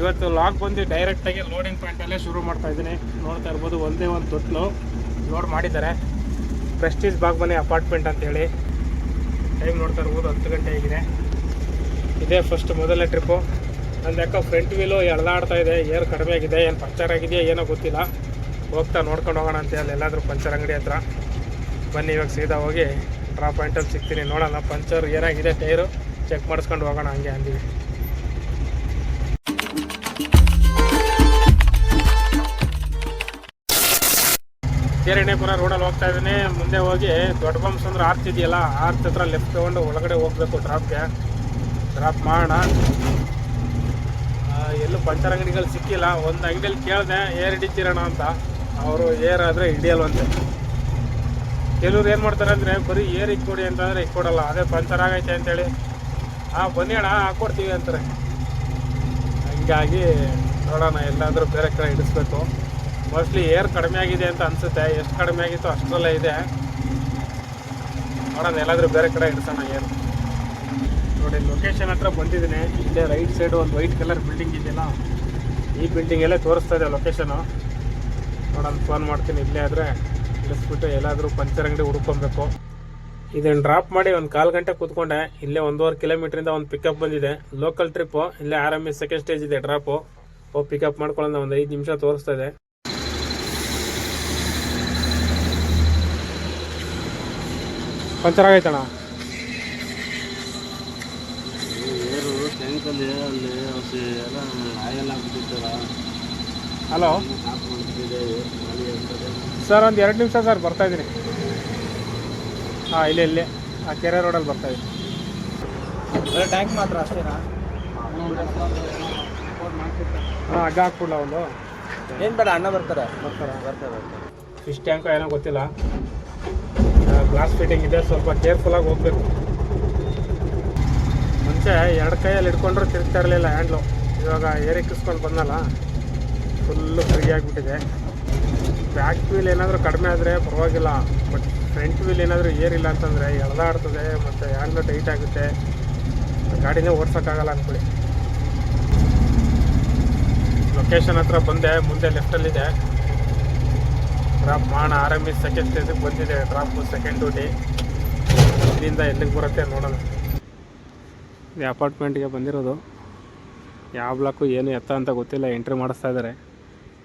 ಇವತ್ತು ಲಾಗ್ ಬಂದು ಡೈರೆಕ್ಟಾಗಿ ಲೋಡಿಂಗ್ ಪಾಯಿಂಟಲ್ಲೇ ಶುರು ಮಾಡ್ತಾ ಇದ್ದೀನಿ. ನೋಡ್ತಾ ಇರ್ಬೋದು ಒಂದೇ ಒಂದು ತೊಟ್ಲು ಲೋಡ್ ಮಾಡಿದ್ದಾರೆ. ಪ್ರೆಸ್ಟೀಜ್ ಬಾಗ್ಮನೆ ಅಪಾರ್ಟ್ಮೆಂಟ್ ಅಂತೇಳಿ. ಟೈಮ್ ನೋಡ್ತಾ ಇರ್ಬೋದು, ಹತ್ತು ಗಂಟೆ ಆಗಿದೆ. ಇದೇ ಫಸ್ಟ್ ಮೊದಲನೇ ಟ್ರಿಪ್ಪು ನಂದು ಯಾಕೋ ಫ್ರಂಟ್ ವೀಲು ಎಳ್ದಾಡ್ತಾ ಇದೆ, ಏರ್ ಕಡಿಮೆ ಆಗಿದೆ, ಏನು ಪಂಚರ್ ಆಗಿದೆಯಾ, ಏನೋ ಗೊತ್ತಿಲ್ಲ. ಹೋಗ್ತಾ ನೋಡ್ಕೊಂಡು ಹೋಗೋಣ ಅಂತ ಅಲ್ಲಿ ಎಲ್ಲಾದರೂ ಪಂಚರ್ ಅಂಗಡಿ ಹತ್ರ. ಬನ್ನಿ, ಇವಾಗ ಸೀದಾ ಹೋಗಿ ಡ್ರಾ ಪಾಯಿಂಟಲ್ಲಿ ಸಿಗ್ತೀನಿ. ನೋಡೋಣ, ಪಂಚರ್ ಏನಾಗಿದೆ, ಟೈರು ಚೆಕ್ ಮಾಡಿಸ್ಕೊಂಡು ಹೋಗೋಣ ಹಂಗೆ ಅಂದಿವಿ. ಕೇರಣಿಪುರ ರೋಡಲ್ಲಿ ಹೋಗ್ತಾ ಇದ್ದೀನಿ. ಮುಂದೆ ಹೋಗಿ ದೊಡ್ಡ ಬಂಪ್ಸ್ ಅಂದ್ರೆ ಆರ್ತ್ ಇದೆಯಲ್ಲ ಆರ್ಚ್ ಹತ್ರ ಲೆಫ್ಟ್ ತೊಗೊಂಡು ಒಳಗಡೆ ಹೋಗ್ಬೇಕು ಡ್ರಾಪ್ಗೆ ಡ್ರಾಪ್ ಮಾಡೋಣ. ಎಲ್ಲೂ ಪಂಚರ್ ಅಂಗಡಿಗಳು ಸಿಕ್ಕಿಲ್ಲ. ಒಂದು ಅಂಗಡಿಯಲ್ಲಿ ಕೇಳಿದೆ, ಏರ್ ಹಿಡಿತೀರಣ ಅಂತ. ಅವರು ಏರ್ ಆದರೆ ಹಿಡಿಯಲ್ವಂತೆ. ಕೆಲವ್ರು ಏನು ಮಾಡ್ತಾರೆ ಅಂದರೆ, ಬರೀ ಏರ್ ಇಕ್ಕೊಡಿ ಅಂತಂದರೆ ಇಕ್ಕೊಡಲ್ಲ ಅದೇ ಪಂಚರ್ ಆಗೈತೆ ಅಂತೇಳಿ. ಹಾಂ ಬನ್ನಿ ಅಣ್ಣ ಹಾಕ್ಕೊಡ್ತೀವಿ ಅಂತಾರೆ. ಹಂಗಾಗಿ ನೋಡೋಣ, ಎಲ್ಲಾದರೂ ಬೇರೆ ಕಡೆ ಹಿಡಿಸ್ಬೇಕು. ಮೋಸ್ಟ್ಲಿ ಏರ್ ಕಡಿಮೆ ಆಗಿದೆ ಅಂತ ಅನಿಸುತ್ತೆ. ಎಷ್ಟು ಕಡಿಮೆ ಆಗಿತ್ತು ಅಷ್ಟರಲ್ಲೇ ಇದೆ. ನೋಡೋಣ, ಎಲ್ಲಾದರೂ ಬೇರೆ ಕಡೆ ಇಡ್ಸೋಣ ಏರ್ ನೋಡಿ ಲೊಕೇಶನ್ ಹತ್ರ ಬಂದಿದ್ದೀನಿ. ಇಲ್ಲೇ ರೈಟ್ ಸೈಡ್ ಒಂದು ವೈಟ್ ಕಲರ್ ಬಿಲ್ಡಿಂಗ್ ಇದೆಯಲ್ಲ? ಈ ಬಿಲ್ಡಿಂಗಲ್ಲೇ ತೋರಿಸ್ತಾ ಇದೆ ಲೊಕೇಶನು ನೋಡೋಣ ಫೋನ್ ಮಾಡ್ತೀನಿ ಇಲ್ಲೇ ಆದರೆ. ಇಳಿಸ್ಬಿಟ್ಟು ಎಲ್ಲಾದರೂ ಪಂಚರ್ ಅಂಗಡಿ ಹುಡ್ಕೊಬೇಕು. ಇದನ್ನು ಡ್ರಾಪ್ ಮಾಡಿ ಒಂದು ಕಾಲು ಗಂಟೆ ಕೂತ್ಕೊಂಡೆ. ಇಲ್ಲೇ ಒಂದೂವರೆ ಕಿಲೋಮೀಟ್ರಿಂದ ಒಂದು ಪಿಕಪ್ ಬಂದಿದೆ. ಲೋಕಲ್ ಟ್ರಿಪ್ಪು ಇಲ್ಲೇ R M S second stage ಇದೆ ಡ್ರಾಪು ಹೋಗಿ ಪಿಕಪ್ ಮಾಡ್ಕೊಳ್ಳೋಣ, ಒಂದು ಐದು ನಿಮಿಷ ತೋರಿಸ್ತಾ ಇದೆ. ಪಂಚರ್ ಆಗೈತಣ್ಣ ಏರು ಟ್ಯಾಂಕಲ್ಲಿ ಅಲ್ಲಿ ಎಲ್ಲ ಹಲೋ ಸರ್ ಒಂದು ಎರಡು ನಿಮಿಷ ಸರ್ ಬರ್ತಾ ಇದ್ದೀನಿ. ಹಾಂ ಇಲ್ಲೇ ಇಲ್ಲೇ. ಆ ಕೆರೆ ರೋಡಲ್ಲಿ ಬರ್ತಾ ಇದ್ದೀನಿ. ಬರೀ ಟ್ಯಾಂಕ್ ಮಾತ್ರ ಅಷ್ಟೇನಾ? ಹಾಂ ಹಗ್ಗ ಹಾಕ್ಬಿಡ್ಲ ಒಂದು? ಏನು ಬೇಡ ಅಣ್ಣ ಬರ್ತಾರೆ. ಬರ್ತಾರ. ಬರ್ತಾರೆ ಬರ್ತಾರೆ. ಫಿಶ್ ಟ್ಯಾಂಕ್ ಏನೋ ಗೊತ್ತಿಲ್ಲ. ಗ್ಲಾಸ್ ಫಿಟ್ಟಿಂಗ್ ಇದೆ, ಸ್ವಲ್ಪ ಕೇರ್ಫುಲ್ಲಾಗಿ ಹೋಗಬೇಕು. ಮುಂಚೆ ಎರಡು ಕೈಯಲ್ಲಿ ಇಟ್ಕೊಂಡ್ರೂ ತಿರುಗ್ತಾ ಇರಲಿಲ್ಲ ಹ್ಯಾಂಡ್ಲು ಇವಾಗ ಏರಿಕ್ಕಿಸ್ಕೊಂಡು ಬಂದಲ್ಲ ಫುಲ್ಲು ಆಗಿಬಿಟ್ಟಿದೆ. ಬ್ಯಾಕ್ ವೀಲ್ ಏನಾದರೂ ಕಡಿಮೆ ಆದರೆ ಪರವಾಗಿಲ್ಲ ಬಟ್ ಫ್ರಂಟ್ ವೀಲ್ ಏನಾದರೂ ಏರಿಲ್ಲ ಅಂತಂದರೆ ಎಳ್ದಾಡ್ತದೆ, ಮತ್ತು ಹ್ಯಾಂಡ್ಲು ಟೈಟ್ ಆಗುತ್ತೆ. ಗಾಡಿನೇ ಓಡ್ಸೋಕ್ಕಾಗಲ್ಲ ಅಂದ್ಕೊಳ್ಳಿ ಲೊಕೇಶನ್ ಹತ್ರ ಬಂದೆ, ಮುಂದೆ ಲೆಫ್ಟಲ್ಲಿದೆ ಡ್ರಾಪ್ ಮಾಡೋಣ ಆರ್ ಎಂ ಎಸ್ ಸೆಕೆಂಡ್ ಸ್ಟೇಜಿಗೆ ಬಂದಿದೆ. ಡ್ರಾಪ್ ಸೆಕೆಂಡ್ ಡ್ಯೂಟಿ ಇಲ್ಲಿಂದ ಎಲ್ಲಿಗೆ ಬರುತ್ತೆ ನೋಡೋಣ. ಈ ಅಪಾರ್ಟ್ಮೆಂಟ್ಗೆ ಬಂದಿರೋದು. ಯಾವ ಬ್ಲಾಕು ಏನು ಎತ್ತ ಅಂತ ಗೊತ್ತಿಲ್ಲ. ಎಂಟ್ರಿ ಮಾಡಿಸ್ತಾ ಇದ್ದಾರೆ.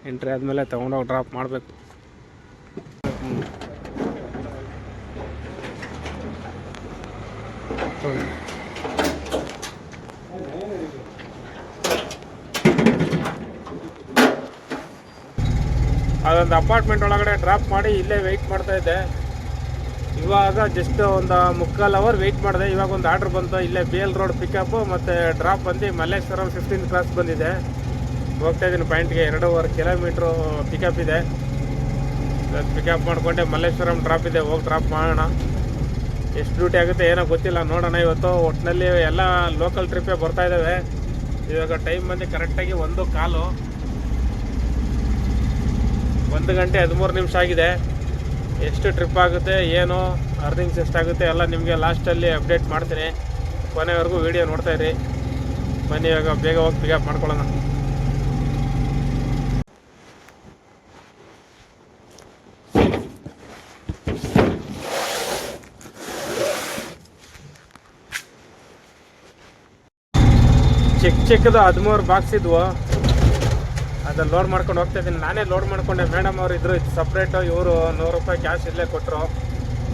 ಎಂಟ್ರಿ ಆದಮೇಲೆ ತೊಗೊಂಡೋಗಿ ಡ್ರಾಪ್ ಮಾಡಬೇಕು. ಅದೊಂದು ಅಪಾರ್ಟ್ಮೆಂಟ್ ಒಳಗಡೆ ಡ್ರಾಪ್ ಮಾಡಿ ಇಲ್ಲೇ ವೆಯ್ಟ್ ಮಾಡ್ತಾ ಇದ್ದೆ. ಇವಾಗ ಜಸ್ಟ್ ಒಂದು ಮುಕ್ಕಾಲು ಅವರ್ ವೆಯ್ಟ್ ಮಾಡಿದೆ. ಇವಾಗ ಒಂದು ಆರ್ಡ್ರ್ ಬಂತು. ಇಲ್ಲೇ ಬಿ ಎಲ್ ರೋಡ್ ಪಿಕಪ್ಪು ಮತ್ತು ಡ್ರಾಪ್ ಬಂದು ಮಲ್ಲೇಶ್ವರಂ ಫಿಫ್ಟೀನ್ ಕ್ಲಾಸ್ ಬಂದಿದೆ. ಹೋಗ್ತಾ ಇದ್ದೀನಿ ಪಾಯಿಂಟ್ಗೆ ಎರಡೂವರೆ ಕಿಲೋಮೀಟ್ರು ಪಿಕಪ್ ಇದೆ. ಪಿಕಪ್ ಮಾಡಿಕೊಂಡೆ ಮಲ್ಲೇಶ್ವರಂ ಡ್ರಾಪ್ ಇದೆ. ಹೋಗಿ ಡ್ರಾಪ್ ಮಾಡೋಣ. ಎಷ್ಟು ಡ್ಯೂಟಿ ಆಗುತ್ತೆ ಏನೋ ಗೊತ್ತಿಲ್ಲ. ನೋಡೋಣ ಇವತ್ತು. ಒಟ್ಟಿನಲ್ಲಿ ಎಲ್ಲ ಲೋಕಲ್ ಟ್ರಿಪ್ಪೇ ಬರ್ತಾ ಇದ್ದಾವೆ ಇವಾಗ ಟೈಮ್ ಬಂದು ಕರೆಕ್ಟಾಗಿ ಒಂದು ಕಾಲು. ಒಂದು ಗಂಟೆ ಹದಿಮೂರು ನಿಮಿಷ ಆಗಿದೆ. ಎಷ್ಟು ಟ್ರಿಪ್ ಆಗುತ್ತೆ, ಏನು ಅರ್ನಿಂಗ್ಸ್ ಎಷ್ಟಾಗುತ್ತೆ, ಎಲ್ಲ ನಿಮಗೆ ಲಾಸ್ಟಲ್ಲಿ ಅಪ್ಡೇಟ್ ಮಾಡ್ತೀನಿ. ಕೊನೆವರೆಗೂ ವೀಡಿಯೋ ಇರಿ. ಬನ್ನಿ, ಇವಾಗ ಬೇಗ ಹೋಗಿ ಪಿಕಪ್ ಮಾಡ್ಕೊಳ್ಳೋಣ. ಚಿಕ್ಕ ಚಿಕ್ಕದು ಹದಿಮೂರು ಬಾಕ್ಸ್ ಇದ್ವು. ಅದನ್ನ ಲೋಡ್ ಮಾಡ್ಕೊಂಡು ಹೋಗ್ತಾ ಇದ್ದೀನಿ ನಾನೇ ಲೋಡ್ ಮಾಡ್ಕೊಂಡೆ. ಮೇಡಮ್ ಅವ್ರು ಇದ್ರು ಸಪ್ರೇಟು ಇವರು ನೂರು ರೂಪಾಯಿ ಕ್ಯಾಶ್ ಇಲ್ಲೇ ಕೊಟ್ಟರು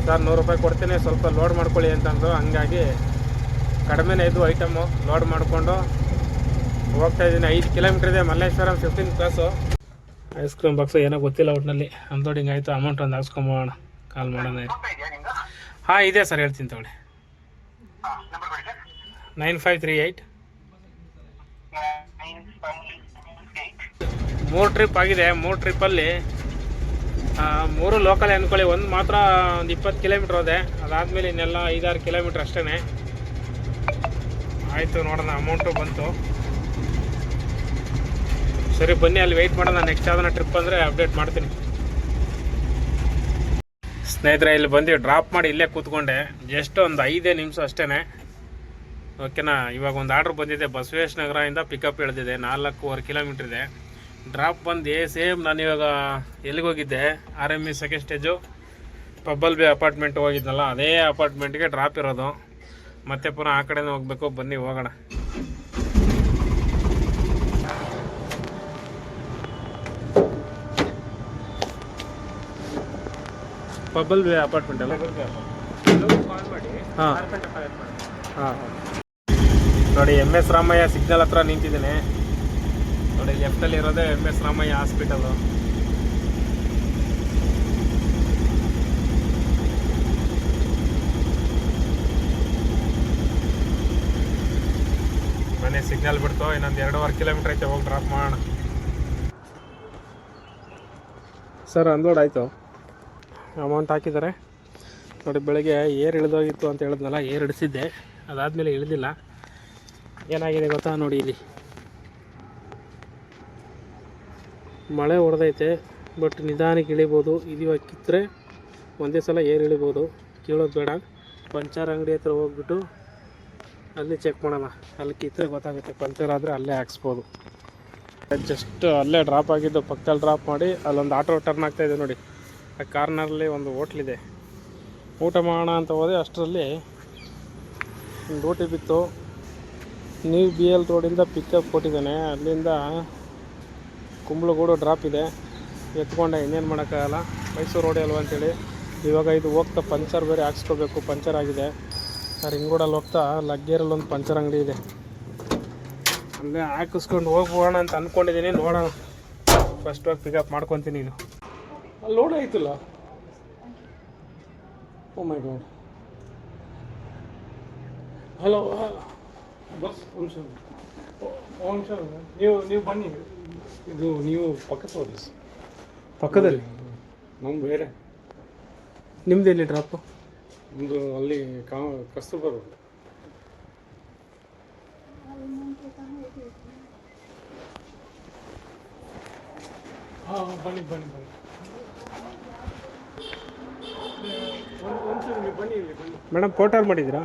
ಸರ್ ನೂರು ರೂಪಾಯಿ ಕೊಡ್ತೀನಿ. ಸ್ವಲ್ಪ ಲೋಡ್ ಮಾಡ್ಕೊಳ್ಳಿ ಅಂತಂದ್ರು ಹಂಗಾಗಿ ಕಡಿಮೆನೇ ಇದು ಐಟಮು ಲೋಡ್ ಮಾಡಿಕೊಂಡು ಹೋಗ್ತಾ ಇದ್ದೀನಿ ಐದು ಕಿಲೋಮೀಟ್ರ್ ಇದೆ. Malleshwaram fifteen class ice cream box ಏನೋ ಗೊತ್ತಿಲ್ಲ ಒಟ್ಟಿನಲ್ಲಿ ಅನ್ಲೋಡಿಂಗ್ ಆಯಿತು. ಅಮೌಂಟ್ ಒಂದು ಹಾಕ್ಸ್ಕೊಂಬೋಣ ಕಾಲ್ ಮಾಡೋಣ ಇರಿ. ಹಾಂ ಇದೆ ಸರ್. ಹೇಳ್ತೀನಿ ತಗೊಳ್ಳಿ. ನೈನ್ ಫೈವ್ ತ್ರೀ ಏಯ್ಟ್ ಮೂರು ಟ್ರಿಪ್ ಆಗಿದೆ. ಮೂರು ಟ್ರಿಪ್ಪಲ್ಲಿ ಮೂರು ಲೋಕಲ್ ಅಂದ್ಕೊಳ್ಳಿ ಒಂದು ಮಾತ್ರ ಒಂದು ಇಪ್ಪತ್ತು ಕಿಲೋಮೀಟ್ರ್ ಹೋದೆ. ಅದಾದಮೇಲೆ ಇನ್ನೆಲ್ಲ ಐದಾರು ಕಿಲೋಮೀಟ್ರ್ ಅಷ್ಟೇ ಆಯಿತು, ನೋಡೋಣ. ಅಮೌಂಟು ಬಂತು. ಸರಿ, ಬನ್ನಿ. ಅಲ್ಲಿ ವೆಯ್ಟ್ ಮಾಡೋಣ. ನೆಕ್ಸ್ಟ್ ಯಾವ್ದಾನ ಟ್ರಿಪ್ ಅಂದರೆ ಅಪ್ಡೇಟ್ ಮಾಡ್ತೀನಿ. ಸ್ನೇಹಿತರೆ, ಇಲ್ಲಿ ಬಂದು ಡ್ರಾಪ್ ಮಾಡಿ ಇಲ್ಲೇ ಕೂತ್ಕೊಂಡೆ. ಜಸ್ಟ್ ಒಂದು ಐದೇ ನಿಮಿಷ ಅಷ್ಟೇ ಓಕೆನಾ ಇವಾಗ ಒಂದು ಆರ್ಡ್ರ್ ಬಂದಿದೆ. ಬಸವೇಶ್ ನಗರದಿಂದ ಪಿಕಪ್ ಇಳಿದಿದೆ. ನಾಲ್ಕೂವರೆ ಕಿಲೋಮೀಟ್ರ್ ಇದೆ. ಡ್ರಾಪ್ ಬಂದು ಸೇಮ್ ನಾನು ಇವಾಗ ಎಲ್ಲಿಗೆ ಹೋಗಿದ್ದೆ? R M E second stage ಪಬ್ಬಲ್ B apartment ಹೋಗಿದ್ನಲ್ಲ ಅದೇ ಅಪಾರ್ಟ್ಮೆಂಟ್ಗೆ ಡ್ರಾಪ್ ಇರೋದು. ಮತ್ತೆ ಪುನಃ ಆ ಕಡೆನೇ ಹೋಗ್ಬೇಕು ಬನ್ನಿ ಹೋಗೋಣ. ಪಬ್ಬಲ್ ಬಿ ಅಪಾರ್ಟ್ಮೆಂಟ್ ಅಲ್ಲ? ಹಾಂ. ಹಾಂ ನೋಡಿ ಎಂ ಎಸ್ ರಾಮಯ್ಯ ಸಿಗ್ನಲ್ ಹತ್ರ ನಿಂತಿದ್ದೇನೆ. ನೋಡಿ ಲೆಫ್ಟಲ್ಲಿ ಇರೋದೇ ಎಂ ಎಸ್ ರಾಮಯ್ಯ ಹಾಸ್ಪಿಟಲು ಮನೆ ಸಿಗ್ನಲ್ ಬಿಡ್ತು. ಇನ್ನೊಂದು ಎರಡೂವರೆ ಕಿಲೋಮೀಟ್ರ್ ಐತೆ, ಹೋಗಿ ಡ್ರಾಪ್ ಮಾಡೋಣ. ಸರ್ ಅನ್ಲೋಡ್ ಆಯಿತು. ಅಮೌಂಟ್ ಹಾಕಿದ್ದಾರೆ. ನೋಡಿ, ಬೆಳಗ್ಗೆ ಏರ್ ಇಳಿದೋಗಿತ್ತು ಅಂತ ಹೇಳಿದ್ನಲ್ಲ, ಏರ್ ಇಳಿಸಿದ್ದೆ. ಅದಾದಮೇಲೆ ಇಳಿದಿಲ್ಲ. ಏನಾಗಿದೆ ಗೊತ್ತಾ ನೋಡಿ ಇಲ್ಲಿ. ಮಳೆ ಹೊಡೆದೈತೆ ಬಟ್ ನಿಧಾನಕ್ಕೆ ಇಳಿಬೋದು. ಇದು ಕಿತ್ತರೆ, ಒಂದೇ ಸಲ ಏರ್ ಇಳಿಬೋದು. ಕೀಳೋದು ಬೇಡ. ಪಂಚರ್ ಅಂಗಡಿ ಹತ್ರ ಹೋಗ್ಬಿಟ್ಟು ಅಲ್ಲಿ ಚೆಕ್ ಮಾಡೋಣ. ಅಲ್ಲಿ ಕಿತ್ತರೆ ಗೊತ್ತಾಗುತ್ತೆ, ಪಂಚರ್ ಆದರೆ ಅಲ್ಲೇ ಹಾಕ್ಸ್ಬೋದು. ಜಸ್ಟ್ ಅಲ್ಲೇ ಡ್ರಾಪ್ ಆಗಿದ್ದು ಪಕ್ಕದಲ್ಲಿ ಡ್ರಾಪ್ ಮಾಡಿ, ಅಲ್ಲೊಂದು ಆಟೋ ಟರ್ನ್ ಆಗ್ತಾ ಇದೆ ನೋಡಿ. ಆ ಕಾರ್ನರಲ್ಲಿ ಒಂದು ಹೋಟ್ಲಿದೆ ಊಟ ಮಾಡೋಣ ಅಂತ ಹೋದೆ, ಅಷ್ಟರಲ್ಲಿ ರೋಟಿ ಬಿತ್ತು. ನ್ಯೂ ಬಿ ಎಲ್ ರೋಡಿಂದ ಪಿಕಪ್ ಕೊಟ್ಟಿದ್ದಾನೆ. ಅಲ್ಲಿಂದ ಕುಂಬಳಗೂಡು ಡ್ರಾಪ್ ಇದೆ. ಎತ್ಕೊಂಡೆ ಇನ್ನೇನು ಮಾಡೋಕ್ಕಾಗಲ್ಲ. ಮೈಸೂರು ರೋಡೇ ಅಲ್ವಾ ಅಂತೇಳಿ. ಇವಾಗ ಇದು ಹೋಗ್ತಾ ಪಂಚರ್ ಬೇರೆ ಹಾಕ್ಸ್ಕೋಬೇಕು. ಪಂಚರ್ ಆಗಿದೆ. ರಿಂಗ್ ರೋಡಲ್ಲಿ ಹೋಗ್ತಾ ಲಗ್ಗೇರಲ್ಲಿ ಒಂದು ಪಂಚರ್ ಅಂಗಡಿ ಇದೆ. ಅಲ್ಲೇ ಹಾಕಿಸ್ಕೊಂಡು ಹೋಗೋಣ ಅಂತ ಅಂದ್ಕೊಂಡಿದ್ದೀನಿ ನೋಡೋಣ. ಫಸ್ಟ್ ಹೋಗಿ ಪಿಕಪ್ ಮಾಡ್ಕೊತೀನಿ ನೀನು. ಅಲ್ಲಿ ಲೋಡ್ ಆಯ್ತಲ್ಲ? Oh my god hello boss ಒಂದು ನಿಮಿಷ. ನೀವು ನೀವು ಬನ್ನಿ. ಇದು ನೀವು ಪಕ್ಕದ ಹೋಗಿ ಪಕ್ಕದಲ್ಲಿ? ನಮ್ಮ ಬೇರೆ. ನಿಮ್ದು ಎಲ್ಲಿ ಡ್ರಾಪು ಒಂದು ಅಲ್ಲಿ ಕಾ ಕಸ್ತೂರ್ಬಾ ರೋಡ್. ಹಾಂ ಬನ್ನಿ ಬನ್ನಿ ಬನ್ನಿ. ಮೇಡಮ್ ಫೋಟೋ ಮಾಡಿದ್ದೀರಾ?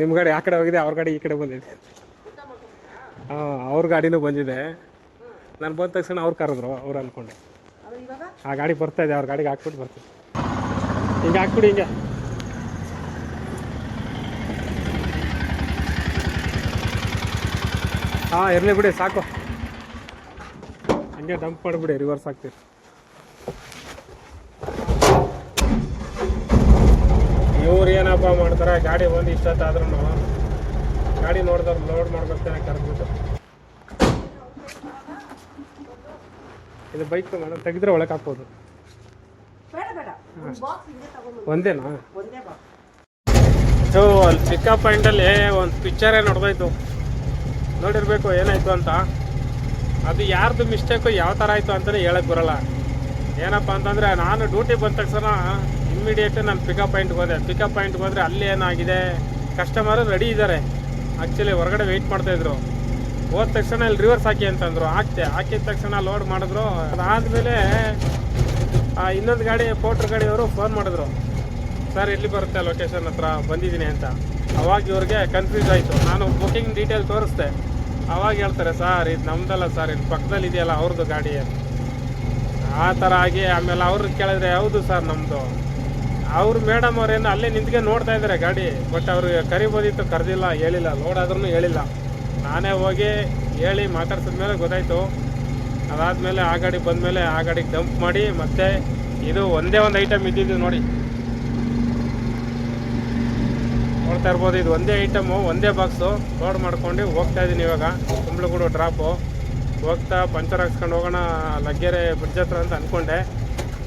ನಿಮ್ಮ ಗಾಡಿ ಆ ಕಡೆ ಹೋಗಿದೆ ಅವ್ರ ಗಾಡಿ ಈ ಕಡೆ ಬಂದಿದೆ. ಹಾಂ ಅವ್ರ ಗಾಡಿನೂ ಬಂದಿದೆ. ನಾನು ಬಂದ ತಕ್ಷಣ ಅವ್ರು ಕರೆದ್ರು, ಅವ್ರು ಅಂದ್ಕೊಂಡೆ ಆ ಗಾಡಿ ಬರ್ತಾ ಇದೆ, ಅವ್ರ ಗಾಡಿಗೆ ಹಾಕ್ಬಿಟ್ಟು ಬರ್ತೀನಿ. ಹಿಂಗೆ ಹಾಕ್ಬಿಡಿ, ಹಿಂಗೆ. ಹಾಂ, ಇರಲಿ ಬಿಡಿ, ಸಾಕು. ಹಂಗೆ ಡಂಪ್ ಮಾಡಿಬಿಡಿ ರಿವರ್ಸ್ ಆಗ್ತೀರಿ ಇವ್ರು ಏನಪ್ಪ ಮಾಡ್ತಾರೆ, ಗಾಡಿ ಬಂದು ಇಷ್ಟೊತ್ತಾದ್ರೂ ಗಾಡಿ ನೋಡಿದವ್ರು ಲೋಡ್ ಮಾಡ್ಬೇಕಾರೆ ಕರೆದ್ಬಿಟ್ಟು ಇದು ಬೈಕ್ ಮೇಡಮ್ ತೆಗೆದ್ರೆ ಒಳಗೆ ಹಾಕ್ಬೋದು. ಒಂದೇನಾ? ಸೊ ಅಲ್ಲಿ ಪಿಕಪ್ ಪಾಯಿಂಟಲ್ಲಿ ಒಂದು ಪಿಕ್ಚರೇ ನೋಡ್ದೋಯ್ತು ನೋಡಿರ್ಬೇಕು ಏನಾಯಿತು ಅಂತ. ಅದು ಯಾರ್ದು ಮಿಸ್ಟೇಕು ಯಾವ ಥರ ಆಯಿತು ಅಂತಲೇ ಹೇಳಕ್ಕೆ ಬರಲ್ಲ. ಏನಪ್ಪ ಅಂತಂದರೆ ನಾನು ಡ್ಯೂಟಿ ಬಂದ ತಕ್ಷಣ ಇಮ್ಮಿಡಿಯೇಟ್ ನಾನು ಪಿಕಪ್ ಪಾಯಿಂಟ್ಗೆ ಹೋದೆ. ಪಿಕಪ್ ಪಾಯಿಂಟ್ಗೆ ಹೋದರೆ ಅಲ್ಲಿ ಏನಾಗಿದೆ? ಕಸ್ಟಮರು ರೆಡಿ ಇದ್ದಾರೆ ಆ್ಯಕ್ಚುಲಿ ಹೊರಗಡೆ ವೆಯ್ಟ್ ಮಾಡ್ತಾಯಿದ್ರು ಹೋದ ತಕ್ಷಣ ಇಲ್ಲಿ ರಿವರ್ಸ್ ಹಾಕಿ ಅಂತಂದರು ಹಾಕ್ತೆ. ಹಾಕಿದ ತಕ್ಷಣ ಲೋಡ್ ಮಾಡಿದ್ರು. ಅದಾದಮೇಲೆ ಇನ್ನೊಂದು ಗಾಡಿ ಪೋಟ್ರ್ ಗಾಡಿಯವರು ಫೋನ್ ಮಾಡಿದ್ರು. ಸರ್ ಎಲ್ಲಿ ಬರುತ್ತೆ ಲೊಕೇಶನ್ ಹತ್ರ? ಬಂದಿದ್ದೀನಿ ಅಂತ. ಅವಾಗ ಇವ್ರಿಗೆ ಕನ್ಫ್ಯೂಸ್ ಆಯಿತು. ನಾನು ಬುಕಿಂಗ್ ಡೀಟೇಲ್ ತೋರಿಸ್ದೆ. ಅವಾಗ ಹೇಳ್ತಾರೆ ಸರ್ ಇದು ನಮ್ದಲ್ಲ ಸರ್ ಇದು ಪಕ್ಕದಲ್ಲಿ ಇದೆಯಲ್ಲ ಅವ್ರದ್ದು ಗಾಡಿ. ಆ ಥರ ಆಗಿ ಆಮೇಲೆ ಅವ್ರಿಗೆ ಕೇಳಿದ್ರೆ, ಹೌದು ಸರ್ ನಮ್ಮದು ಅವ್ರು ಮೇಡಮ್ ಅವ್ರೇನು ಅಲ್ಲೇ ನಿಂತ್ಕೊಂಡು ನೋಡ್ತಾ ಇದ್ದಾರೆ ಗಾಡಿ ಬಟ್ ಅವ್ರಿಗೆ ಕರಿಬೋದಿತ್ತು, ಕರೆದಿಲ್ಲ, ಹೇಳಿಲ್ಲ ನೋಡಾದ್ರೂ ಹೇಳಿಲ್ಲ. ನಾನೇ ಹೋಗಿ ಹೇಳಿ ಮಾತಾಡ್ಸಿದ ಮೇಲೆ ಗೊತ್ತಾಯಿತು. ಅದಾದಮೇಲೆ ಆ ಗಾಡಿ ಬಂದಮೇಲೆ ಆ ಗಾಡಿಗೆ ಡಂಪ್ ಮಾಡಿ, ಮತ್ತೆ ಇದು ಒಂದೇ ಒಂದು ಐಟಮ್ ಇದ್ದಿದ್ದು ನೋಡಿ. ನೋಡ್ತಾ ಇರ್ಬೋದು, ಇದು ಒಂದೇ ಐಟಮು ಒಂದೇ ಬಾಕ್ಸು ಲೋಡ್ ಮಾಡ್ಕೊಂಡು ಹೋಗ್ತಾ ಇದ್ದೀನಿ ಇವಾಗ. ಕುಂಬ್ಳಗೂಡು ಡ್ರಾಪು ಹೋಗ್ತಾ ಪಂಚರ್ ಹಾಕ್ಸ್ಕೊಂಡು ಹೋಗೋಣ, ಲಗ್ಗೆರೆ ಬ್ರಿಡ್ಜ್ ಹತ್ರ ಅಂತ ಅಂದ್ಕೊಂಡೆ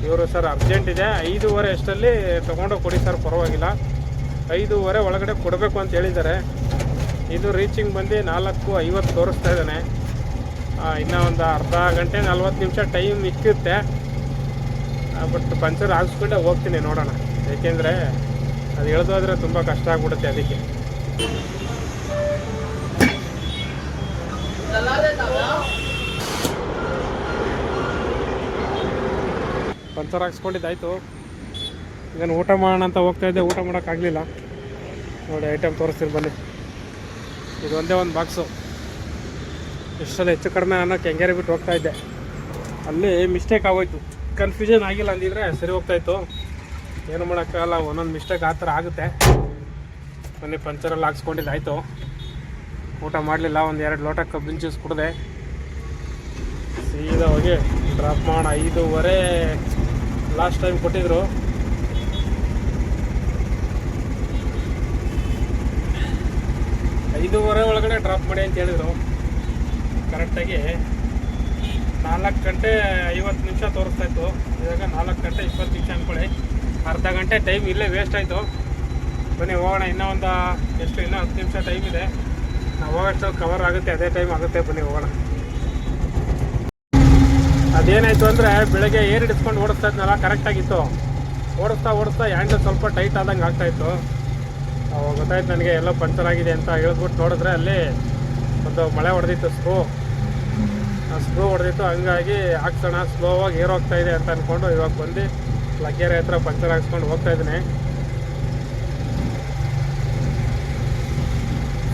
ಇವರು ಸರ್ ಅರ್ಜೆಂಟ್ ಇದೆ. ಐದೂವರೆ ಅಷ್ಟರಲ್ಲಿ ತೊಗೊಂಡೋಗಿ ಕೊಡಿ ಸರ್, ಪರವಾಗಿಲ್ಲ. ಐದೂವರೆ ಒಳಗಡೆ ಕೊಡಬೇಕು ಅಂತ ಹೇಳಿದ್ದಾರೆ. ಇದು ರೀಚಿಂಗ್ ಬಂದು ನಾಲ್ಕು ಐವತ್ತು ತೋರಿಸ್ತಾ ಇದ್ದಾನೆ. ಇನ್ನೂ ಒಂದು ಅರ್ಧ ಗಂಟೆ, ನಲ್ವತ್ತು ನಿಮಿಷ ಟೈಮ್ ಇಕ್ಕಿರುತ್ತೆ. ಬಟ್ ಪಂಚರ್ ಹಾಕ್ಸ್ಕೊಂಡೆ ಹೋಗ್ತೀನಿ ನೋಡೋಣ. ಏಕೆಂದರೆ ಅದು ಎಳೆದೋದ್ರೆ ತುಂಬ ಕಷ್ಟ ಆಗ್ಬಿಡುತ್ತೆ ಅದಕ್ಕೆ. ಪಂಚರ್ ಹಾಕ್ಸ್ಕೊಂಡಿದ್ದಾಯಿತು ಈಗ ಊಟ ಮಾಡೋಣ ಅಂತ ಹೋಗ್ತಾ ಇದ್ದೆ, ಊಟ ಮಾಡೋಕ್ಕಾಗಲಿಲ್ಲ ನೋಡಿ ಐಟಮ್ ತೋರಿಸ್ತೀನಿ, ಬನ್ನಿ. ಇದು ಒಂದೇ ಒಂದು ಬಾಕ್ಸು ಇಷ್ಟೆಲ್ಲ ಹೆಚ್ಚು ಕಡಿಮೆ ನಾನು ಕೆಂಗೇರಿ ಬಿಟ್ಟು ಹೋಗ್ತಾ ಇದ್ದೆ. ಅಲ್ಲಿ ಮಿಸ್ಟೇಕ್ ಆಗೋಯ್ತು. ಕನ್ಫ್ಯೂಷನ್ ಆಗಿಲ್ಲ ಅಂದಿದ್ರೆ ಸರಿ ಹೋಗ್ತಾ ಇತ್ತು. ಏನು ಮಾಡೋಕ್ಕಾಗಲ್ಲ, ಒಂದೊಂದು ಮಿಸ್ಟೇಕ್ ಆ ಥರ ಆಗುತ್ತೆ. ಬನ್ನಿ ಪಂಚರಲ್ಲಿ ಹಾಕ್ಸ್ಕೊಂಡಿದ್ದಾಯಿತು ಊಟ ಮಾಡಲಿಲ್ಲ, ಒಂದು ಎರಡು ಲೋಟ ಕಬ್ಬಿನ ಜ್ಯೂಸ್ ಕುಡಿದೆ. ಸೀದಾ ಹೋಗಿ ಡ್ರಾಪ್ ಮಾಡೋಣ ಐದೂವರೆ. ಲಾಸ್ಟ್ ಟೈಮ್ ಕೊಟ್ಟಿದ್ರು. ಐದೂವರೆ ಒಳಗಡೆ ಡ್ರಾಪ್ ಮಾಡಿ ಅಂತ ಹೇಳಿದರು. ಕರೆಕ್ಟಾಗಿ ನಾಲ್ಕು ಗಂಟೆ ಐವತ್ತು ನಿಮಿಷ ತೋರಿಸ್ತಾ ಇತ್ತು. ಇವಾಗ ನಾಲ್ಕು ಗಂಟೆ ಇಪ್ಪತ್ತು ನಿಮಿಷ ಅಂದ್ಕೊಳ್ಳಿ. ಅರ್ಧ ಗಂಟೆ ಟೈಮ್ ಇಲ್ಲೇ ವೇಸ್ಟ್ ಆಯಿತು. ಬನ್ನಿ, ಹೋಗೋಣ. ಇನ್ನೂ ಒಂದು ಎಷ್ಟು, ಇನ್ನೂ ಹತ್ತು ನಿಮಿಷ ಟೈಮ್ ಇದೆ. ನಾವು ಹೋಗೋಷ್ಟು ಕವರ್ ಆಗುತ್ತೆ, ಅದೇ ಟೈಮ್ ಆಗುತ್ತೆ. ಬನ್ನಿ, ಹೋಗೋಣ. ಅದೇನಾಯಿತು ಅಂದರೆ ಬೆಳಗ್ಗೆ ಏರ್ ಹಿಡಿಸ್ಕೊಂಡು ಓಡಿಸ್ತಾ ಇದ್ನಲ್ಲ ಕರೆಕ್ಟಾಗಿತ್ತು ಓಡಿಸ್ತಾ ಓಡಿಸ್ತಾ ಹ್ಯಾಂಡಲ್ ಸ್ವಲ್ಪ ಟೈಟ್ ಆದಂಗೆ ಆಗ್ತಾಯಿತ್ತು ಗೊತ್ತಾಯ್ತು ನನಗೆ ಎಲ್ಲ ಪಂಚರ್ ಆಗಿದೆ ಅಂತ ಹೇಳ್ಬಿಟ್ಟು ನೋಡಿದ್ರೆ ಅಲ್ಲಿ ಒಂದು ಮಳೆ ಹೊಡೆದಿತ್ತು ಸ್ಕ್ರೂ ಸ್ಕ್ರೂ ಹೊಡೆದಿತ್ತು, ಹಂಗಾಗಿ ಹಾಕ್ಸೋಣ ಸ್ಲೋವಾಗಿ ಏರ್ ಹೋಗ್ತಾ ಇದೆ ಅಂತ ಅಂದ್ಕೊಂಡು ಇವಾಗ ಬಂದು ಲಗ್ಗೆರೆ ಹತ್ರ ಪಂಚರ್ ಹಾಕ್ಸ್ಕೊಂಡು ಹೋಗ್ತಾ ಇದ್ದೀನಿ.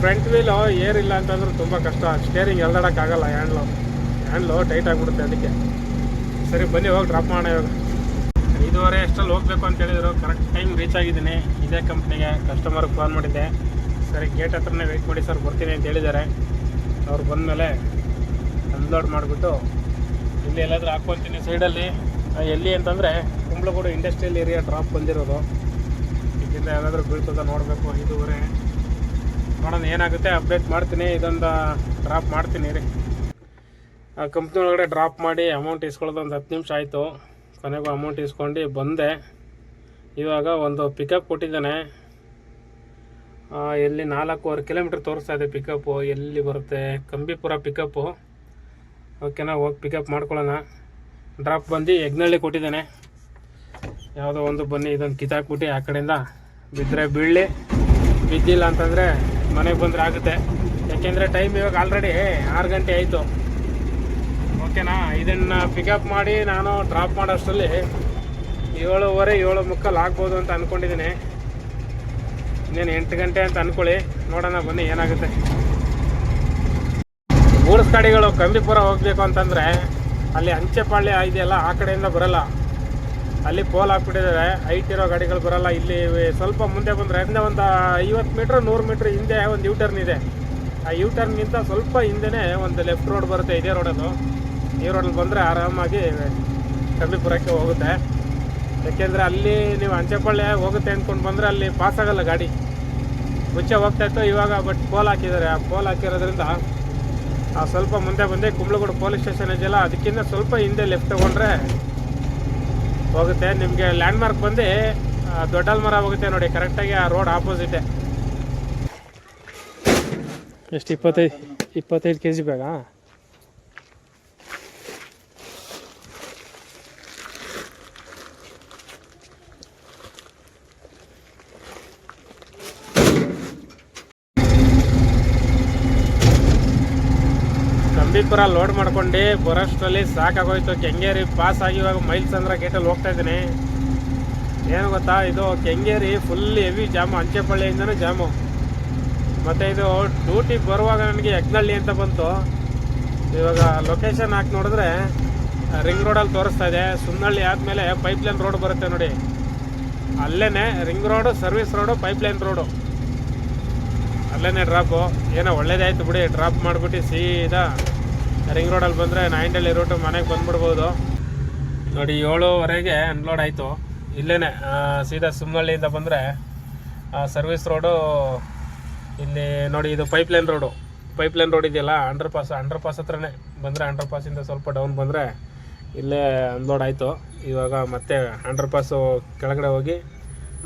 ಫ್ರಂಟ್ ವೀಲು ಏರ್ ಇಲ್ಲ ಅಂತಂದ್ರೆ ತುಂಬ ಕಷ್ಟ. ಸ್ಟೇರಿಂಗ್ ಎಲ್ದಾಡೋಕ್ಕಾಗಲ್ಲ ಹ್ಯಾಂಡ್ಲು ಹ್ಯಾಂಡ್ಲು ಟೈಟ್ ಆಗಿಬಿಡುತ್ತೆ ಅದಕ್ಕೆ. ಸರಿ, ಬನ್ನಿ ಹೋಗಿ ಡ್ರಾಪ್ ಮಾಡೋಣ ಇವಾಗ. ಐದೂವರೆ ಅಷ್ಟರಲ್ಲಿ ಹೋಗಬೇಕು ಅಂತ ಹೇಳಿದ್ರು ಕರೆಕ್ಟ್ ಟೈಮ್ ರೀಚ್ ಆಗಿದ್ದೀನಿ. ಇದೇ ಕಂಪ್ನಿಗೆ ಕಸ್ಟಮರ್ಗೆ ಫೋನ್ ಮಾಡಿದ್ದೆ. ಸರಿ ಗೇಟ್ ಹತ್ರನೇ ವೆಯ್ಟ್ ಮಾಡಿ ಸರ್ ಬರ್ತೀನಿ ಅಂತ ಹೇಳಿದ್ದಾರೆ. ಅವ್ರು ಬಂದಮೇಲೆ ಅನ್ಲೋಡ್ ಮಾಡಿಬಿಟ್ಟು ಇಲ್ಲಿ ಎಲ್ಲಾದರೂ ಹಾಕ್ಕೊತೀನಿ ಸೈಡಲ್ಲಿ ಎಲ್ಲಿ ಅಂತಂದರೆ ಕುಂಬ್ಳಗೂಡು ಇಂಡಸ್ಟ್ರಿಯಲ್ ಏರಿಯಾ ಡ್ರಾಪ್ ಬಂದಿರೋದು. ಇದರಿಂದ ಯಾರಾದರೂ ಬೀಳ್ತದ ನೋಡಬೇಕು ಐದೂವರೆ ನೋಡೋಣ ಏನಾಗುತ್ತೆ ಅಪ್ಡೇಟ್ ಮಾಡ್ತೀನಿ. ಇದೊಂದು ಡ್ರಾಪ್ ಮಾಡ್ತೀನಿ. ರೀ ಆ ಕಂಪ್ನಿ ಒಳಗಡೆ ಡ್ರಾಪ್ ಮಾಡಿ ಅಮೌಂಟ್ ಇಸ್ಕೊಳ್ಳೋದು ಒಂದು ಹತ್ತು ನಿಮಿಷ ಆಯಿತು. ಕೊನೆಗೂ ಅಮೌಂಟ್ ಇಸ್ಕೊಂಡು ಬಂದೆ. ಇವಾಗ ಒಂದು ಪಿಕಪ್ ಕೊಟ್ಟಿದ್ದಾನೆ. ಎಲ್ಲಿ ನಾಲ್ಕೂವರೆ ಕಿಲೋಮೀಟ್ರ್ ತೋರಿಸ್ತಾ ಇದೆ ಪಿಕಪ್ಪು ಎಲ್ಲಿ ಬರುತ್ತೆ? ಕಂಬಿಪುರ ಪಿಕಪ್ಪು ಓಕೆನಾ ಹೋಗಿ ಪಿಕಪ್ ಮಾಡ್ಕೊಳ್ಳೋಣ. ಡ್ರಾಪ್ ಬಂದು ಯಜ್ಞಳ್ಳಿ ಕೊಟ್ಟಿದ್ದಾನೆ. ಯಾವುದೋ ಒಂದು ಬನ್ನಿ, ಇದೊಂದು ಕಿತ್ತಾಕ್ಬಿಟ್ಟು ಆ ಕಡೆಯಿಂದ ಬಿದ್ದರೆ ಬೀಳಲಿ. ಬಿದ್ದಿಲ್ಲ ಅಂತಂದರೆ ಮನೆಗೆ ಬಂದರೆ ಆಗುತ್ತೆ. ಯಾಕೆಂದರೆ ಟೈಮ್ ಇವಾಗ ಆಲ್ರೆಡಿ ಆರು ಗಂಟೆ ಆಯಿತು. ಓಕೆನಾ? ಇದನ್ನು ಪಿಕಪ್ ಮಾಡಿ ನಾನು ಡ್ರಾಪ್ ಮಾಡೋಷ್ಟರಲ್ಲಿ ಏಳುವರೆ, ಏಳು ಮುಕ್ಕಲ್ಲಿ ಆಗ್ಬೋದು ಅಂತ ಅಂದ್ಕೊಂಡಿದ್ದೀನಿ ಇನ್ನೇನು ಎಂಟು ಗಂಟೆ ಅಂತ ಅಂದ್ಕೊಳ್ಳಿ ನೋಡೋಣ ಬನ್ನಿ, ಏನಾಗುತ್ತೆ. ಗೂಡ್ಸ್ ಗಾಡಿಗಳು ಕಂಬಿಪುರ ಹೋಗಬೇಕು ಅಂತಂದರೆ ಅಲ್ಲಿ ಅಂಚೆಪಾಳ್ಯ ಇದೆಯಲ್ಲ, ಆ ಕಡೆಯಿಂದ ಬರಲ್ಲ. ಅಲ್ಲಿ ಪೋಲ್ ಹಾಕ್ಬಿಟ್ಟಿದ್ದಾರೆ. ಹೈಟ್ ಇರೋ ಗಾಡಿಗಳು ಬರಲ್ಲ. ಇಲ್ಲಿ ಸ್ವಲ್ಪ ಮುಂದೆ ಬಂದರೆ ಹಿಂದೆ ಒಂದು ಐವತ್ತು ಮೀಟ್ರ್, ನೂರು ಮೀಟ್ರ್ ಹಿಂದೆ ಒಂದು ಯೂ ಟರ್ನ್ ಇದೆ. ಆ ಯೂ ಟರ್ನ್ಗಿಂತ ಸ್ವಲ್ಪ ಹಿಂದೆನೇ ಒಂದು ಲೆಫ್ಟ್ ರೋಡ್ ಬರುತ್ತೆ, ಇದೇ ರೋಡದು ಈ ರೋಡಲ್ಲಿ ಬಂದರೆ ಆರಾಮಾಗಿ ಕಂಬಿಪುರಕ್ಕೆ ಹೋಗುತ್ತೆ. ಯಾಕೆಂದರೆ ಅಲ್ಲಿ ನೀವು ಅಂಚೆಪಾಳ್ಯ ಹೋಗುತ್ತೆ ಅಂದ್ಕೊಂಡು ಬಂದರೆ ಅಲ್ಲಿ ಪಾಸ್ ಆಗಲ್ಲ ಗಾಡಿ. ಮುಂಚೆ ಹೋಗ್ತಾಯಿತ್ತು ಇವಾಗ ಬಟ್ ಪೋಲ್ ಹಾಕಿದ್ದಾರೆ. ಆ ಪೋಲ್ ಹಾಕಿರೋದ್ರಿಂದ ಆ ಸ್ವಲ್ಪ ಮುಂದೆ ಬಂದೆ, ಕುಂಬ್ಳಗೂಡು ಪೊಲೀಸ್ ಸ್ಟೇಷನ್ ಇದೆಯಲ್ಲ, ಅದಕ್ಕಿಂತ ಸ್ವಲ್ಪ ಹಿಂದೆ ಲೆಫ್ಟ್ ತಗೊಂಡ್ರೆ ಹೋಗುತ್ತೆ. ನಿಮಗೆ ಲ್ಯಾಂಡ್ ಮಾರ್ಕ್ ಬಂದು ದೊಡ್ಡಲ್ಮರ ಹೋಗುತ್ತೆ ನೋಡಿ ಕರೆಕ್ಟಾಗಿ ಆ ರೋಡ್ ಆಪೋಸಿಟ್ ಎಷ್ಟು ಇಪ್ಪತ್ತೈದು ಇಪ್ಪತ್ತೈದು ಕೆ ಜಿ ಬ್ಯಾಗಾ? ಕಂಬಿಪುರ ಲೋಡ್ ಮಾಡ್ಕೊಂಡು ಬರೋಷ್ಟರಲ್ಲಿ ಸಾಕಾಗೋಯ್ತು. ಕೆಂಗೇರಿ ಪಾಸ್ ಆಗಿ ಇವಾಗ ಮೈಲ್ಸಂದ್ರ ಗೇಟಲ್ಲಿ ಹೋಗ್ತಾ ಇದ್ದೀನಿ. ಏನು ಗೊತ್ತಾ, ಇದು ಕೆಂಗೇರಿ ಫುಲ್ ಹೆವಿ ಜಾಮು ಅಂಚೆಪಳ್ಳಿಯಿಂದನೂ ಜಾಮು ಮತ್ತು ಇದು ಡ್ಯೂಟಿ ಬರುವಾಗ ನನಗೆ ಯಜ್ಞಳ್ಳಿ ಅಂತ ಬಂತು. ಇವಾಗ ಲೊಕೇಶನ್ ಹಾಕಿ ನೋಡಿದ್ರೆ ರಿಂಗ್ ರೋಡಲ್ಲಿ ತೋರಿಸ್ತಾ ಇದೆ. ಸುನ್ನಳ್ಳಿ ಆದಮೇಲೆ ಪೈಪ್ಲೈನ್ ರೋಡ್ ಬರುತ್ತೆ ನೋಡಿ. ಅಲ್ಲೇ ring road service road pipeline road ಅಲ್ಲೇ ಡ್ರಾಪು ಏನೋ ಒಳ್ಳೇದಾಯ್ತು ಬಿಡಿ ಡ್ರಾಪ್ ಮಾಡಿಬಿಟ್ಟು ಸೀದಾ ರಿಂಗ್ ರೋಡಲ್ಲಿ ಬಂದರೆ ನಾಯಿಂಡಳ್ಳಿ ರೂಟು ಮನೆಗೆ ಬಂದ್ಬಿಡ್ಬೋದು. ನೋಡಿ, ಏಳುವರೆಗೆ ಅನ್ಲೋಡ್ ಆಯಿತು. ಇಲ್ಲೇ ಸೀದಾ ಸುಮ್ಮನಹಳ್ಳಿಯಿಂದ ಬಂದರೆ ಸರ್ವಿಸ್ ರೋಡು ಇಲ್ಲಿ ನೋಡಿ, ಇದು ಪೈಪ್ಲೈನ್ ರೋಡು ಪೈಪ್ಲೈನ್ ರೋಡ್ ಇದೆಯಲ್ಲ ಅಂಡರ್ ಪಾಸ್ ಅಂಡರ್ ಪಾಸ್ ಹತ್ರನೇ. ಬಂದರೆ ಅಂಡರ್ ಪಾಸಿಂದ ಸ್ವಲ್ಪ ಡೌನ್ ಬಂದರೆ, ಇಲ್ಲೇ ಅನ್ಲೋಡ್ ಆಯಿತು. ಇವಾಗ ಮತ್ತೆ ಅಂಡರ್ ಪಾಸು ಕೆಳಗಡೆ ಹೋಗಿ,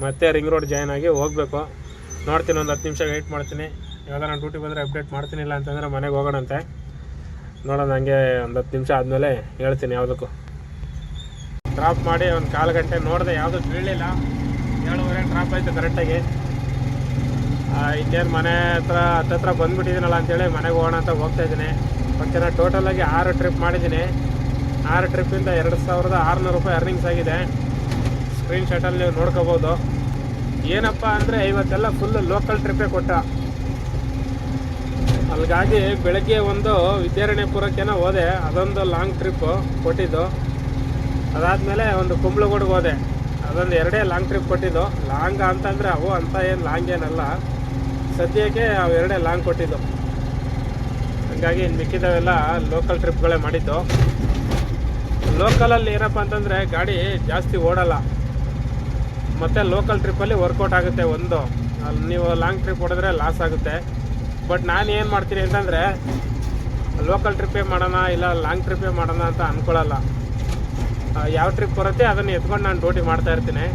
ಮತ್ತೆ ರಿಂಗ್ ರೋಡ್ ಜಾಯ್ನ್ ಆಗಿ ಹೋಗಬೇಕು. ನೋಡ್ತೀನಿ, ಒಂದು ಹತ್ತು ನಿಮಿಷ ವೆಯ್ಟ್ ಮಾಡ್ತೀನಿ. ಯಾವ್ದಾರ ಡ್ಯೂಟಿ ಬಂದರೆ ಅಪ್ಡೇಟ್ ಮಾಡ್ತೀನಿ ಇಲ್ಲ ಅಂತಂದರೆ ಮನೆಗೆ ಹೋಗೋಣಂತೆ. ನೋಡೋಣ, ಹಂಗೆ ಒಂದು ಹತ್ತು ನಿಮಿಷ ಆದಮೇಲೆ ಹೇಳ್ತೀನಿ ಯಾವುದಕ್ಕೂ. ಡ್ರಾಪ್ ಮಾಡಿ ಒಂದು ಕಾಲು ಗಂಟೆ ನೋಡಿದೆ, ಯಾವುದೂ ಬೀಳಲಿಲ್ಲ ಏಳುವರೆ ಡ್ರಾಪ್ ಆಯಿತು ಕರೆಕ್ಟಾಗಿ ಇನ್ನೇನು ಮನೆ ಹತ್ರ ಹತ್ತತ್ರ ಬಂದುಬಿಟ್ಟಿದ್ದೀನಲ್ಲ ಅಂತೇಳಿ ಮನೆಗೆ ಹೋಗೋಣ ಅಂತ ಹೋಗ್ತಾ ಇದ್ದೀನಿ. ನಾನು ಟೋಟಲಾಗಿ ಆರು ಟ್ರಿಪ್ ಮಾಡಿದ್ದೀನಿ. ಆರು ಟ್ರಿಪ್ಪಿಂದ ಎರಡು ಸಾವಿರದ ಆರುನೂರು ರೂಪಾಯಿ ಅರ್ನಿಂಗ್ಸ್ ಆಗಿದೆ. ಸ್ಕ್ರೀನ್ ಶಾಟಲ್ಲಿ ನೀವು ನೋಡ್ಕೋಬೋದು. ಏನಪ್ಪ ಅಂದರೆ ಇವತ್ತೆಲ್ಲ ಫುಲ್ ಲೋಕಲ್ ಟ್ರಿಪ್ಪೇ ಕೊಟ್ಟ. ಅಲ್ಲಿಗಾಗಿ ಬೆಳಗ್ಗೆ ಒಂದು ವಿದ್ಯಾರಣ್ಯಪುರಕ್ಕೇನೋ ಹೋದೆ, ಅದೊಂದು ಲಾಂಗ್ ಟ್ರಿಪ್ಪು ಕೊಟ್ಟಿದ್ದು. ಅದಾದಮೇಲೆ ಒಂದು ಕುಂಬ್ಳಗೋಡ್ಗೆ ಹೋದೆ. ಅದೊಂದು ಎರಡೇ ಲಾಂಗ್ ಟ್ರಿಪ್ ಕೊಟ್ಟಿದ್ದು. ಲಾಂಗ್ ಅಂತಂದರೆ ಅವು ಅಂತ ಏನು ಲಾಂಗ್ ಏನಲ್ಲ. ಸದ್ಯಕ್ಕೆ ಅವು ಎರಡೇ ಲಾಂಗ್ ಕೊಟ್ಟಿದ್ದು. ಹಂಗಾಗಿ ಇನ್ನು ಮಿಕ್ಕಿದವೆಲ್ಲ ಲೋಕಲ್ ಟ್ರಿಪ್ಗಳೇ ಮಾಡಿದ್ದು. ಲೋಕಲಲ್ಲಿ ಏನಪ್ಪ ಅಂತಂದರೆ ಗಾಡಿ ಜಾಸ್ತಿ ಓಡಲ್ಲ. ಮತ್ತು ಲೋಕಲ್ ಟ್ರಿಪ್ಪಲ್ಲಿ ವರ್ಕೌಟ್ ಆಗುತ್ತೆ ಒಂದು. ಅಲ್ಲಿ ನೀವು ಲಾಂಗ್ ಟ್ರಿಪ್ ಹೊಡೆದ್ರೆ ಲಾಸ್ ಆಗುತ್ತೆ. ಬಟ್ ನಾನು ಏನು ಮಾಡ್ತೀನಿ ಅಂತಂದರೆ ಲೋಕಲ್ ಟ್ರಿಪ್ಪೇ ಮಾಡೋಣ ಇಲ್ಲ ಲಾಂಗ್ ಟ್ರಿಪ್ಪೇ ಮಾಡೋಣ ಅಂತ ಅಂದ್ಕೊಳ್ಳಲ್ಲ ಯಾವ ಟ್ರಿಪ್ ಬರುತ್ತೆ ಅದನ್ನು ಎತ್ಕೊಂಡು ನಾನು ಡ್ಯೂಟಿ ಮಾಡ್ತಾ ಇರ್ತೀನಿ.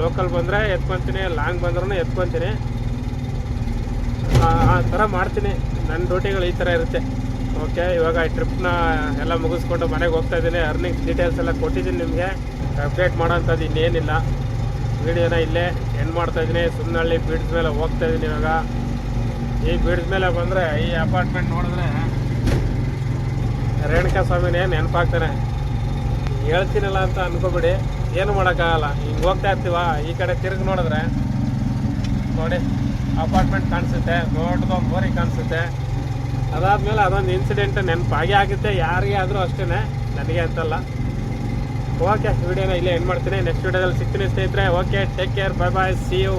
ಲೋಕಲ್ ಬಂದರೆ ಎತ್ಕೊತೀನಿ ಲಾಂಗ್ ಬಂದ್ರೂ ಎತ್ಕೊತೀನಿ. ಆ ಥರ ಮಾಡ್ತೀನಿ. ನನ್ನ ಡ್ಯೂಟಿಗಳು ಈ ಥರ ಇರುತ್ತೆ. ಓಕೆ ಇವಾಗ ಈ ಟ್ರಿಪ್ನ ಎಲ್ಲ ಮುಗಿಸ್ಕೊಂಡು ಮನೆಗೆ ಹೋಗ್ತಾ ಇದ್ದೀನಿ. ಅರ್ನಿಂಗ್ ಡೀಟೇಲ್ಸ್ ಎಲ್ಲ ಕೊಟ್ಟಿದ್ದೀನಿ ನಿಮಗೆ. ಅಪ್ಡೇಟ್ ಮಾಡೋಂಥದ್ದು ಇನ್ನೇನಿಲ್ಲ. ವಿಡಿಯೋನ ಇಲ್ಲೇ ಎಂಡ್ ಮಾಡ್ತಾ ಇದ್ದೀನಿ. ಸುಮ್ಮನಹಳ್ಳಿ ಬೀಡ್ಸ್ ಮೇಲೆ ಹೋಗ್ತಾ ಇದ್ದೀನಿ ಇವಾಗ. ಈ ಬ್ರಿಡ್ಜ್ ಮೇಲೆ ಬಂದರೆ ಈ ಅಪಾರ್ಟ್ಮೆಂಟ್ ನೋಡಿದ್ರೆ ರೇಣುಕಾ ಸ್ವಾಮಿನೇ ನೆನಪಾಗ್ತಾನೆ. ಹೇಳ್ತೀನಲ್ಲ ಅಂತ ಅನ್ಕೋಬೇಡಿ. ಏನು ಮಾಡೋಕ್ಕಾಗಲ್ಲ. ಹಿಂಗೆ ಹೋಗ್ತಾ ಇರ್ತೀವ, ಈ ಕಡೆ ತಿರುಗಿ ನೋಡಿದ್ರೆ ನೋಡಿ ಅಪಾರ್ಟ್ಮೆಂಟ್ ಕಾಣಿಸುತ್ತೆ ದೊಡ್ಡದೊಂದು ಬೋರಿ ಕಾಣಿಸುತ್ತೆ. ಅದಾದಮೇಲೆ ಅದೊಂದು ಇನ್ಸಿಡೆಂಟ್ ನೆನಪಾಗಿ ಆಗುತ್ತೆ. ಯಾರಿಗೆ ಆದರೂ ಅಷ್ಟೇ ನನಗೆ ಅಂತಲ್ಲ. ಓಕೆ ವಿಡಿಯೋನ ಇಲ್ಲೇ ಏನು ಮಾಡ್ತೀನಿ. ನೆಕ್ಸ್ಟ್ ವಿಡಿಯೋದಲ್ಲಿ ಸಿಗ್ತೀನಿ ಸ್ನೇಹಿತರೆ. Okay take care bye bye see you